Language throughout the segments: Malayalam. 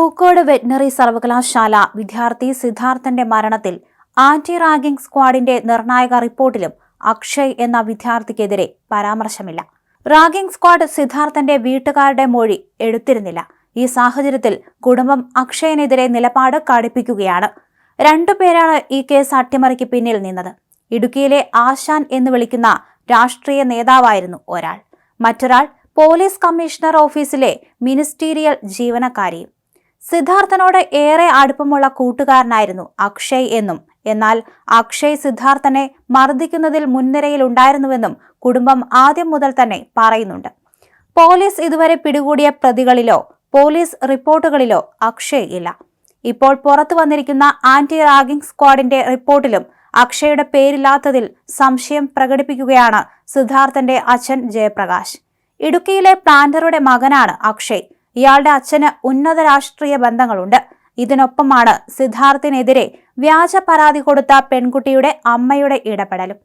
പൂക്കോട് വെറ്റിനറി സർവകലാശാല വിദ്യാർത്ഥി സിദ്ധാർത്ഥന്റെ മരണത്തിൽ ആന്റി റാഗിംഗ് സ്ക്വാഡിന്റെ നിർണായക റിപ്പോർട്ടിലും അക്ഷയ് എന്ന വിദ്യാർത്ഥിക്കെതിരെ പരാമർശമില്ല. റാഗിംഗ് സ്ക്വാഡ് സിദ്ധാർത്ഥന്റെ വീട്ടുകാരുടെ മൊഴി എടുത്തിരുന്നില്ല. ഈ സാഹചര്യത്തിൽ കുടുംബം അക്ഷയനെതിരെ നിലപാട് കടുപ്പിക്കുകയാണ്. രണ്ടുപേരാണ് ഈ കേസ് അട്ടിമറിക്ക് പിന്നിൽ നിന്നത്. ഇടുക്കിയിലെ ആശാൻ എന്ന് വിളിക്കുന്ന രാഷ്ട്രീയ നേതാവായിരുന്നു ഒരാൾ. മറ്റൊരാൾ പോലീസ് കമ്മീഷണർ ഓഫീസിലെ മിനിസ്റ്റീരിയൽ ജീവനക്കാരിയും. സിദ്ധാർത്ഥനോട് ഏറെ അടുപ്പമുള്ള കൂട്ടുകാരനായിരുന്നു അക്ഷയ് എന്നും. എന്നാൽ അക്ഷയ് സിദ്ധാർത്ഥനെ മർദ്ദിക്കുന്നതിൽ മുൻനിരയിൽ ഉണ്ടായിരുന്നുവെന്നും കുടുംബം ആദ്യം മുതൽ തന്നെ പറയുന്നുണ്ട്. പോലീസ് ഇതുവരെ പിടികൂടിയ പ്രതികളിലോ പോലീസ് റിപ്പോർട്ടുകളിലോ അക്ഷയ് ഇല്ല. ഇപ്പോൾ പുറത്തു വന്നിരിക്കുന്ന ആന്റി റാഗിംഗ് സ്ക്വാഡിന്റെ റിപ്പോർട്ടിലും അക്ഷയുടെ പേരില്ലാത്തതിൽ സംശയം പ്രകടിപ്പിക്കുകയാണ് സിദ്ധാർത്ഥന്റെ അച്ഛൻ ജയപ്രകാശ്. ഇടുക്കിയിലെ പ്ലാന്ററുടെ മകനാണ് അക്ഷയ്. ഇയാളുടെ അച്ഛന് ഉന്നത രാഷ്ട്രീയ ബന്ധങ്ങളുണ്ട്. ഇതിനൊപ്പമാണ് സിദ്ധാർത്ഥിനെതിരെ വ്യാജ പരാതി കൊടുത്ത പെൺകുട്ടിയുടെ അമ്മയുടെ ഇടപെടലും.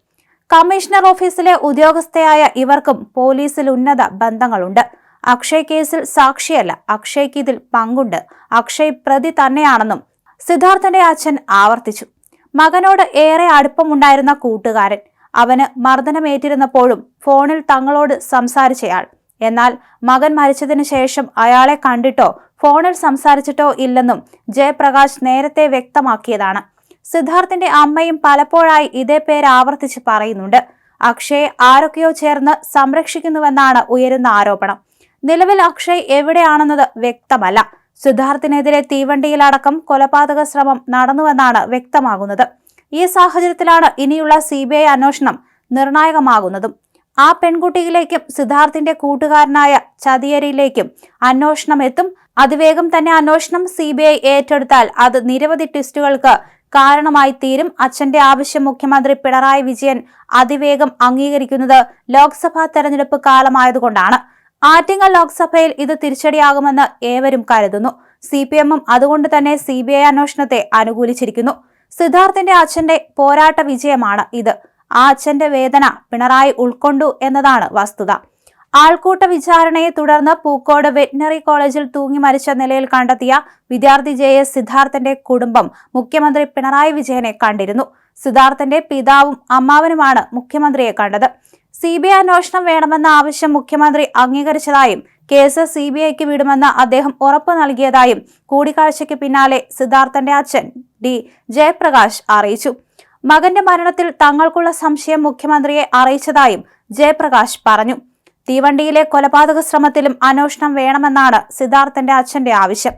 കമ്മീഷണർ ഓഫീസിലെ ഉദ്യോഗസ്ഥയായ ഇവർക്കും പോലീസിൽ ഉന്നത ബന്ധങ്ങളുണ്ട്. അക്ഷയ് കേസിൽ സാക്ഷിയല്ല അക്ഷയ്ക്ക് ഇതിൽ പങ്കുണ്ട്. അക്ഷയ് പ്രതി തന്നെയാണെന്നും സിദ്ധാർത്ഥന്റെ അച്ഛൻ ആവർത്തിച്ചു. മകനോട് ഏറെ അടുപ്പമുണ്ടായിരുന്ന കൂട്ടുകാരൻ. അവന് മർദ്ദനമേറ്റിരുന്നപ്പോഴും ഫോണിൽ തങ്ങളോട് സംസാരിച്ചയാൾ. എന്നാൽ മകൻ മരിച്ചതിനു ശേഷം അയാളെ കണ്ടിട്ടോ ഫോണിൽ സംസാരിച്ചിട്ടോ ഇല്ലെന്നും ജയപ്രകാശ് നേരത്തെ വ്യക്തമാക്കിയതാണ്. സിദ്ധാർത്ഥിന്റെ അമ്മയും പലപ്പോഴായി ഇതേ പേര് ആവർത്തിച്ച് പറയുന്നുണ്ട്. അക്ഷയെ ആരൊക്കെയോ ചേർന്ന് സംരക്ഷിക്കുന്നുവെന്നാണ് ഉയരുന്ന ആരോപണം. നിലവിൽ അക്ഷയ് എവിടെയാണെന്നത് വ്യക്തമല്ല. സിദ്ധാർത്ഥിനെതിരെ തീവണ്ടിയിലടക്കം കൊലപാതക ശ്രമം നടന്നുവെന്നാണ് വ്യക്തമാകുന്നത്. ഈ സാഹചര്യത്തിലാണ് ഇനിയുള്ള സി അന്വേഷണം നിർണായകമാകുന്നതും. ആ പെൺകുട്ടിയിലേക്കും സിദ്ധാർത്ഥിന്റെ കൂട്ടുകാരനായ ചതിയരിയിലേക്കും അന്വേഷണം എത്തും. അതിവേഗം തന്നെ അന്വേഷണം സി ബി ഐ ഏറ്റെടുത്താൽ അത് നിരവധി ട്വിസ്റ്റുകൾക്ക് കാരണമായി തീരും. അച്ഛന്റെ ആവശ്യം മുഖ്യമന്ത്രി പിണറായി വിജയൻ അതിവേഗം അംഗീകരിക്കുന്നത് ലോക്സഭാ തെരഞ്ഞെടുപ്പ് കാലമായതുകൊണ്ടാണ്. ആറ്റിങ്ങൽ ലോക്സഭയിൽ ഇത് തിരിച്ചടിയാകുമെന്ന് ഏവരും കരുതുന്നു. സി പി എമ്മും അതുകൊണ്ട് തന്നെ സി ബി ഐ അന്വേഷണത്തെ അനുകൂലിച്ചിരിക്കുന്നു. സിദ്ധാർത്ഥിന്റെ അച്ഛന്റെ പോരാട്ട വിജയമാണ് ഇത്. ആ അച്ഛന്റെ വേദന പിണറായി ഉൾക്കൊണ്ടു എന്നതാണ് വസ്തുത. ആൾക്കൂട്ട വിചാരണയെ തുടർന്ന് പൂക്കോട് വെറ്റിനറി കോളേജിൽ തൂങ്ങി മരിച്ച നിലയിൽ കണ്ടെത്തിയ വിദ്യാർത്ഥി ജെ എസ് സിദ്ധാർത്ഥന്റെ കുടുംബം മുഖ്യമന്ത്രി പിണറായി വിജയനെ കണ്ടിരുന്നു. സിദ്ധാർത്ഥന്റെ പിതാവും അമ്മാവനുമാണ് മുഖ്യമന്ത്രിയെ കണ്ടത്. സി ബി ഐ അന്വേഷണം വേണമെന്ന ആവശ്യം മുഖ്യമന്ത്രി അംഗീകരിച്ചതായും കേസ് സി ബി ഐക്ക് വിടുമെന്ന് അദ്ദേഹം ഉറപ്പു നൽകിയതായും കൂടിക്കാഴ്ചയ്ക്ക് പിന്നാലെ സിദ്ധാർത്ഥന്റെ അച്ഛൻ ഡി ജയപ്രകാശ് അറിയിച്ചു. മകന്റെ മരണത്തിൽ തങ്ങൾക്കുള്ള സംശയം മുഖ്യമന്ത്രിയെ അറിയിച്ചതായും ജയപ്രകാശ് പറഞ്ഞു. തീവണ്ടിയിലെ കൊലപാതക ശ്രമത്തിലും അന്വേഷണം വേണമെന്നാണ് സിദ്ധാർത്ഥന്റെ അച്ഛന്റെ ആവശ്യം.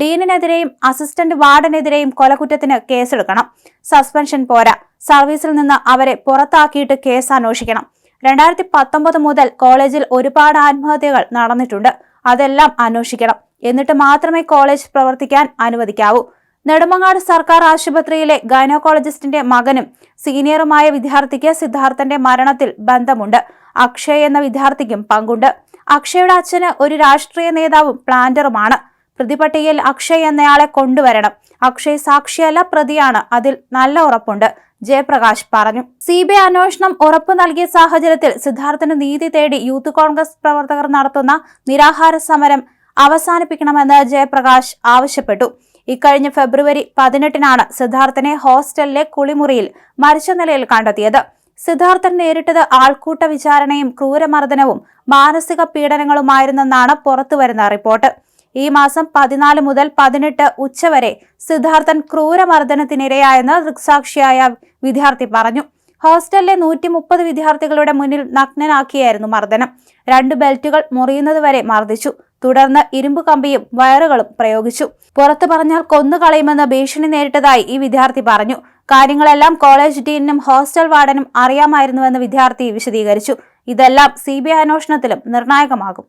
ഡീനിനെതിരെയും അസിസ്റ്റന്റ് വാർഡനെതിരെയും കൊലകുറ്റത്തിന് കേസെടുക്കണം. സസ്പെൻഷൻ പോരാ. സർവീസിൽ നിന്ന് അവരെ പുറത്താക്കിയിട്ട് കേസ് അന്വേഷിക്കണം രണ്ടായിരത്തി പത്തൊമ്പത് മുതൽ കോളേജിൽ ഒരുപാട് ആത്മഹത്യകൾ നടന്നിട്ടുണ്ട്. അതെല്ലാം അന്വേഷിക്കണം. എന്നിട്ട് മാത്രമേ കോളേജ് പ്രവർത്തിക്കാൻ അനുവദിക്കാവൂ. നെടുമങ്ങാട് സർക്കാർ ആശുപത്രിയിലെ ഗൈനോക്കോളജിസ്റ്റിന്റെ മകനും സീനിയറുമായ വിദ്യാർത്ഥിക്ക് സിദ്ധാർത്ഥന്റെ മരണത്തിൽ ബന്ധമുണ്ട്. അക്ഷയ് എന്ന വിദ്യാർത്ഥിക്കും പങ്കുണ്ട്. അക്ഷയുടെ അച്ഛന് ഒരു രാഷ്ട്രീയ നേതാവും പ്ലാന്ററുമാണ്. പ്രതിപട്ടികയിൽ അക്ഷയ് എന്നയാളെ കൊണ്ടുവരണം. അക്ഷയ് സാക്ഷിയല്ല പ്രതിയാണ്. അതിൽ നല്ല ഉറപ്പുണ്ട്. ജയപ്രകാശ് പറഞ്ഞു. സി ബി ഐ അന്വേഷണം ഉറപ്പു നൽകിയ സാഹചര്യത്തിൽ സിദ്ധാർത്ഥന് നീതി തേടി യൂത്ത് കോൺഗ്രസ് പ്രവർത്തകർ നടത്തുന്ന നിരാഹാര സമരം അവസാനിപ്പിക്കണമെന്ന് ജയപ്രകാശ് ആവശ്യപ്പെട്ടു. ഇക്കഴിഞ്ഞ ഫെബ്രുവരി പതിനെട്ടിനാണ് സിദ്ധാർത്ഥനെ ഹോസ്റ്റലിലെ കുളിമുറിയിൽ മരിച്ച നിലയിൽ കണ്ടെത്തിയത്. സിദ്ധാർത്ഥൻ നേരിട്ടത് ആൾക്കൂട്ട വിചാരണയും ക്രൂരമർദ്ദനവും മാനസിക പീഡനങ്ങളുമായിരുന്നെന്നാണ് പുറത്തുവരുന്ന റിപ്പോർട്ട്. ഈ മാസം പതിനാല് മുതൽ പതിനെട്ട് ഉച്ചവരെ സിദ്ധാർത്ഥൻ ക്രൂരമർദ്ദനത്തിനിരയായെന്ന് ദൃക്സാക്ഷിയായ വിദ്യാർത്ഥി പറഞ്ഞു. ഹോസ്റ്റലിലെ നൂറ്റി മുപ്പത് വിദ്യാർത്ഥികളുടെ മുന്നിൽ നഗ്നനാക്കിയായിരുന്നു മർദ്ദനം. രണ്ട് ബെൽറ്റുകൾ മുറിയുന്നതുവരെ മർദ്ദിച്ചു. തുടർന്ന് ഇരുമ്പ് കമ്പിയും വയറുകളും പ്രയോഗിച്ചു. പുറത്തു പറഞ്ഞാൽ കൊന്നുകളയുമെന്ന് ഭീഷണി നേരിട്ടതായി ഈ വിദ്യാർത്ഥി പറഞ്ഞു. കാര്യങ്ങളെല്ലാം കോളേജ് ഡീനും ഹോസ്റ്റൽ വാർഡനും അറിയാമായിരുന്നുവെന്ന് വിദ്യാർത്ഥി വിശദീകരിച്ചു. ഇതെല്ലാം സി ബി ഐ അന്വേഷണത്തിലും നിർണായകമാകും.